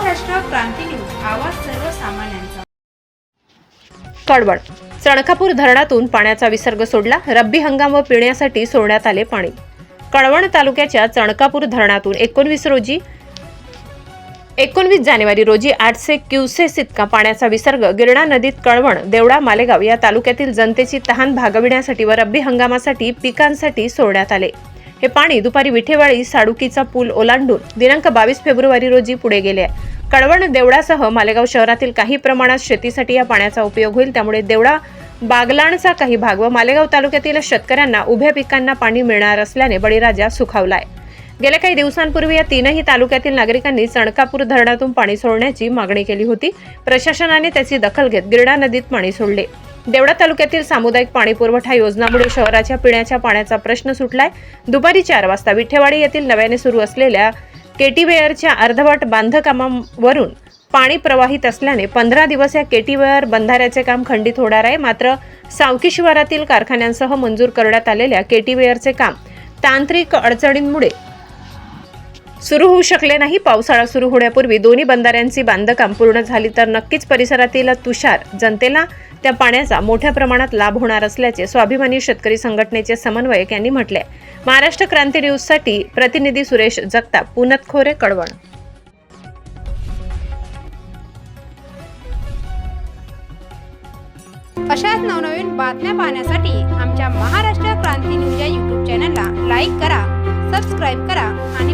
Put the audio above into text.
क्रांती news. आवाज सर्वसामान्यांचा. कडवण चणकापूर धरणातून पाण्याचा विसर्ग सोडला. रब्बी हंगाम व पिण्यासाठी सोडण्यात आले पाणी. कळवण तालुक्याच्या चणकापूर धरणातून एकोणवीस रोजी एकोणवीस जानेवारी रोजी आठशे क्युसेस इतका पाण्याचा विसर्ग गिरणा नदीत कळवण देवडा मालेगाव या तालुक्यातील जनतेची तहान भागविण्यासाठी व रब्बी हंगामासाठी पिकांसाठी सोडण्यात आले. हे पाणी दुपारी विठेवाळी साडुकीचा पूल ओलांडून दिनांक बावीस फेब्रुवारी रोजी पुढे गेले आहे. कळवण देवडासह मालेगाव शहरातील काही प्रमाणात शेतीसाठी या पाण्याचा उपयोग होईल. त्यामुळे देवडा बागलाणचा काही भाग व मालेगाव तालुक्यातील शेतकऱ्यांना उभ्या पिकांना पाणी मिळणार असल्याने बळीराजा सुखावलाय. गेल्या काही दिवसांपूर्वी या तीनही तालुक्यातील नागरिकांनी चणकापूर धरणातून पाणी सोडण्याची मागणी केली होती. प्रशासनाने त्याची दखल घेत गिरणा नदीत पाणी सोडले. देवडा तालुक्यातील सामुदायिक पाणी पुरवठा योजनामुळे शहराच्या पिण्याच्या पाण्याचा प्रश्न सुटलाय. दुपारी चार वाजता विठेवाडी येथील नव्याने सुरू असलेल्या केटीवेअरच्या अर्धवट बांधकामावरून पाणी प्रवाहित असल्याने पंधरा दिवस या केटीवेअर बंधाऱ्याचे काम खंडित होणार आहे. मात्र सावकी शिवारातील कारखान्यांसह मंजूर करण्यात आलेल्या केटीवेअरचे काम तांत्रिक अडचणींमुळे सुरू होऊ शकले नाही. पावसाळा सुरू होण्यापूर्वी दोन्ही बंधाऱ्यांची बांधकाम पूर्ण झाली तर नक्कीच परिसरातील तुषार जनतेला त्या पाण्याचा मोठ्या प्रमाणात लाभ होणार असल्याचे स्वाभिमानी शेतकरी संघटनेचे समन्वयक यांनी म्हटले महाराष्ट्र क्रांती न्यूजसाठी प्रतिनिधी सुरेश जगताप पुनत खोरे कळवण. अशाच नवनवीन बातम्या पाहण्यासाठी आमच्या महाराष्ट्र क्रांती न्यूज या यूट्यूब चॅनलला लाईक करा सबस्क्राईब करा